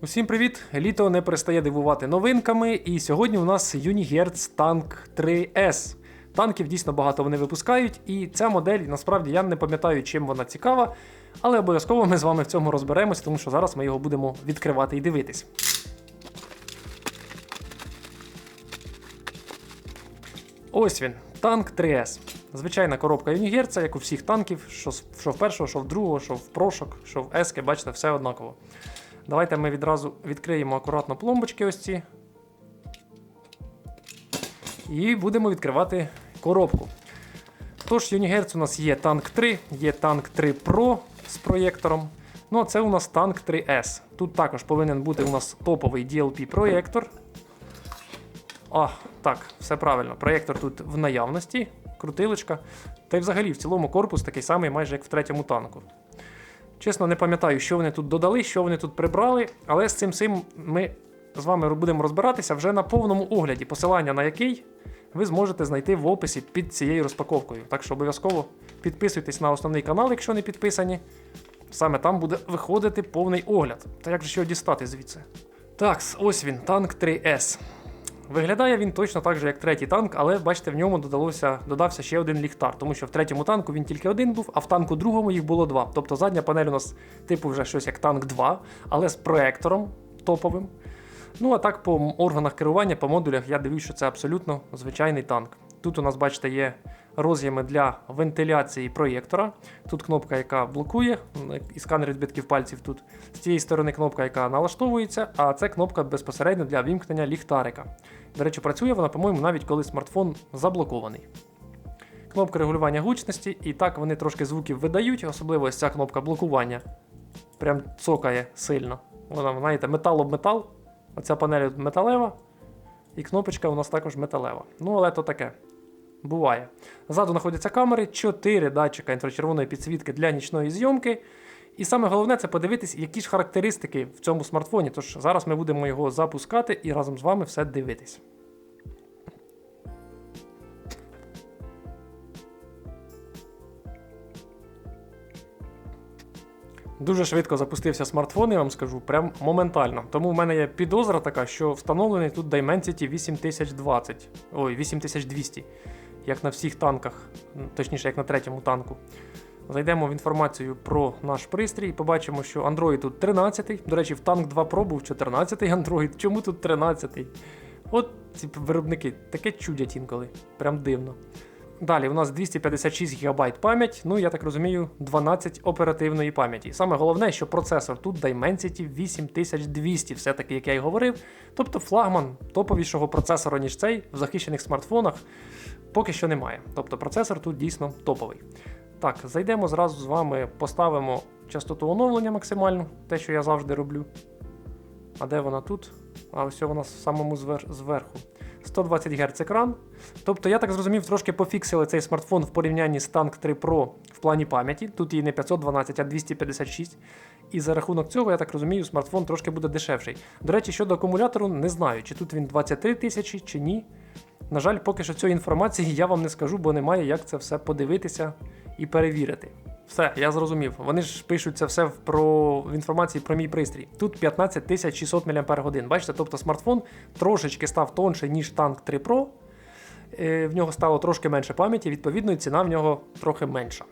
Усім привіт! Літо не перестає дивувати новинками, і сьогодні у нас Unihertz Tank 3S. Танків дійсно багато вони випускають, і ця модель насправді я не пам'ятаю, чим вона цікава, але обов'язково ми з вами в цьому розберемось, тому що зараз ми його будемо відкривати і дивитись. Ось він, танк 3С. Звичайна коробка Юнігерца, як у всіх танків, що в першого, що в другого, що в прошок, що в ески, бачите, все однаково. Давайте ми відразу відкриємо акуратно пломбочки ось ці. І будемо відкривати коробку. Тож, Юнігерц у нас є танк 3, є танк 3 Pro з проєктором. Ну, а це у нас танк 3S. Тут також повинен бути у нас топовий DLP-проєктор. А, так, все правильно. Проєктор тут в наявності, крутилочка. Та й взагалі в цілому корпус такий самий, майже як в третьому танку. Чесно, не пам'ятаю, що вони тут додали, що вони тут прибрали, але з цим цим ми з вами будемо розбиратися вже на повному огляді, посилання на який ви зможете знайти в описі під цією розпаковкою. Так що обов'язково підписуйтесь на основний канал, якщо не підписані. Саме там буде виходити повний огляд. Та як же ще його дістати звідси? Так, ось він, танк 3С. Виглядає він точно так же, як третій танк, але бачите, в ньому додалося, додався ще один ліхтар, тому що в третьому танку він тільки один був, а в танку другому їх було два. Тобто задня панель у нас типу вже щось як танк 2, але з проектором топовим. Ну а так по органах керування, по модулях я дивлюсь, що це абсолютно звичайний танк. Тут у нас, бачите, є роз'єми для вентиляції проєктора. Тут кнопка, яка блокує, і сканер відбитків пальців тут. З цієї сторони кнопка, яка налаштовується, а це кнопка безпосередньо для вімкнення ліхтарика. До речі, працює вона, по-моєму, навіть коли смартфон заблокований. Кнопка регулювання гучності, і так вони трошки звуків видають, особливо ось ця кнопка блокування. Прям цокає сильно. Вона, знаєте, метал об метал. Оця панель металева, і кнопочка у нас також металева. Ну, але то таке. Буває. Ззаду знаходяться камери, 4 датчика інфрачервоної підсвітки для нічної зйомки. І саме головне це подивитись, які ж характеристики в цьому смартфоні. Тож зараз ми будемо його запускати і разом з вами все дивитись. Дуже швидко запустився смартфон, я вам скажу, прям моментально. Тому в мене є підозра така, що встановлений тут Dimensity 8020, ой, 8200, як на всіх танках, точніше, як на третьому танку. Зайдемо в інформацію про наш пристрій і побачимо, що Android тут 13. До речі, в танк 2 Pro був 14 Android. Чому тут 13? От ці виробники таке чудять інколи. Прям дивно. Далі у нас 256 ГБ пам'ять, ну я так розумію, 12 оперативної пам'яті. Саме головне, що процесор тут Dimensity 8200, все-таки, як я й говорив. Тобто флагман топовішого процесора, ніж цей, в захищених смартфонах поки що немає. Тобто процесор тут дійсно топовий. Так, зайдемо зразу з вами, поставимо частоту оновлення максимальну, те, що я завжди роблю. А де вона тут? А ось вона в самому звер... зверху. 120 Гц екран. Тобто, я так зрозумів, трошки пофіксили цей смартфон в порівнянні з Tank 3 Pro в плані пам'яті. Тут її не 512, а 256. І за рахунок цього, я так розумію, смартфон трошки буде дешевший. До речі, щодо акумулятору, не знаю, чи тут він 23 тисячі, чи ні. На жаль, поки що цієї інформації я вам не скажу, бо немає як це все подивитися і перевірити. Все, я зрозумів. Вони ж пишуть це все в, про, в інформації про мій пристрій. Тут 15600 мАч. Бачите, тобто смартфон трошечки став тонше, ніж танк 3 Pro. Е, В нього стало трошки менше пам'яті, відповідно, і ціна в нього трохи менша.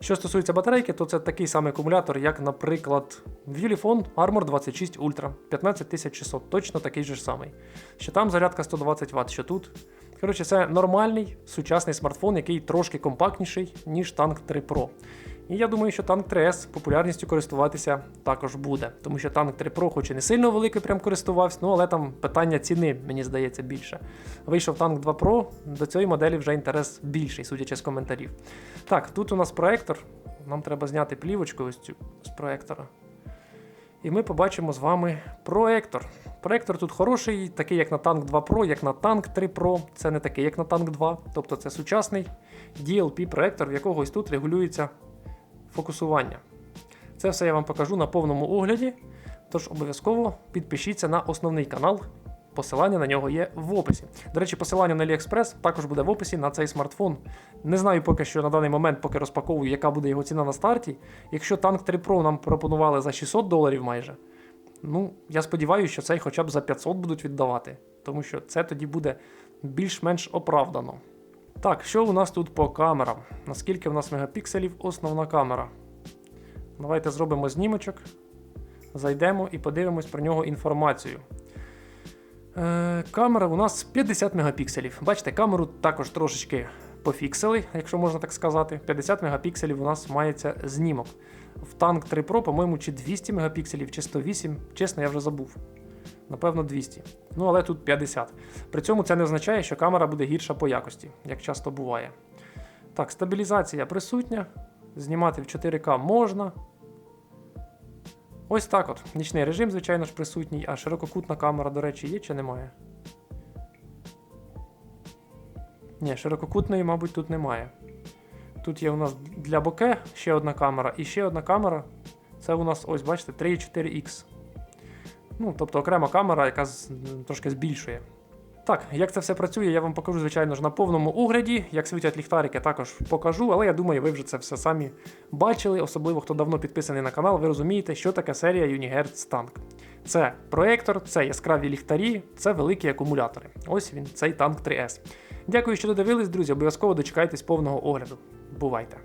Що стосується батарейки, то це такий самий акумулятор, як, наприклад, Ulefone Armor 26 Ultra 15600, точно такий же самий. Що там зарядка 120 Вт, що тут. Коротше, це нормальний сучасний смартфон, який трошки компактніший, ніж танк 3 Pro. І я думаю, що танк 3S популярністю користуватися також буде. Тому що танк 3 Pro, хоч і не сильно великий, прям користувався, ну але там питання ціни, мені здається, більше. Вийшов танк 2 Pro, до цієї моделі вже інтерес більший, судячи з коментарів. Так, тут у нас проектор. Нам треба зняти плівочку ось цю з проектора. І ми побачимо з вами проектор. Проектор тут хороший, такий як на танк 2 Pro, як на танк 3 Pro. Це не такий, як на танк 2. Тобто це сучасний DLP-проектор, в якого ось тут регулюється фокусування. Це все я вам покажу на повному огляді. Тож обов'язково підпишіться на основний канал. Посилання на нього є в описі. До речі, посилання на AliExpress також буде в описі на цей смартфон. Не знаю поки що на даний момент, поки розпаковую, яка буде його ціна на старті. Якщо танк 3 Pro нам пропонували за 600 доларів майже, Ну, я сподіваюся, що цей хоча б за 500 будуть віддавати, тому що це тоді буде більш-менш оправдано. Так, що у нас тут по камерам? Наскільки в нас мегапікселів основна камера? Давайте зробимо знімочок, зайдемо і подивимось про нього інформацію. Е, камера у нас 50 мегапікселів. Бачите, камеру також трошечки пофіксили, якщо можна так сказати. 50 мегапікселів у нас мається знімок. В танк 3 Pro, по-моєму, чи 200 мегапікселів, чи 108. Чесно, я вже забув. Напевно, 200. Ну, але тут 50. При цьому це не означає, що камера буде гірша по якості, як часто буває. Так, стабілізація присутня. Знімати в 4К можна. Ось так от. Нічний режим, звичайно ж, присутній, а ширококутна камера, до речі, є чи немає? Ні, ширококутної, мабуть, тут немає. Тут є у нас для боке ще одна камера, і ще одна камера. Це у нас, ось, бачите, 3,4X. Ну, тобто окрема камера, яка трошки збільшує. Так, як це все працює, я вам покажу, звичайно ж, на повному огляді. Як світять ліхтарики, також покажу, але я думаю, ви вже це все самі бачили, особливо хто давно підписаний на канал, ви розумієте, що таке серія Unihertz Tank. Це проєктор, це яскраві ліхтарі, це великі акумулятори. Ось він, цей танк 3S. Дякую, що додивились, друзі. Обов'язково дочекайтесь повного огляду. Бувайте!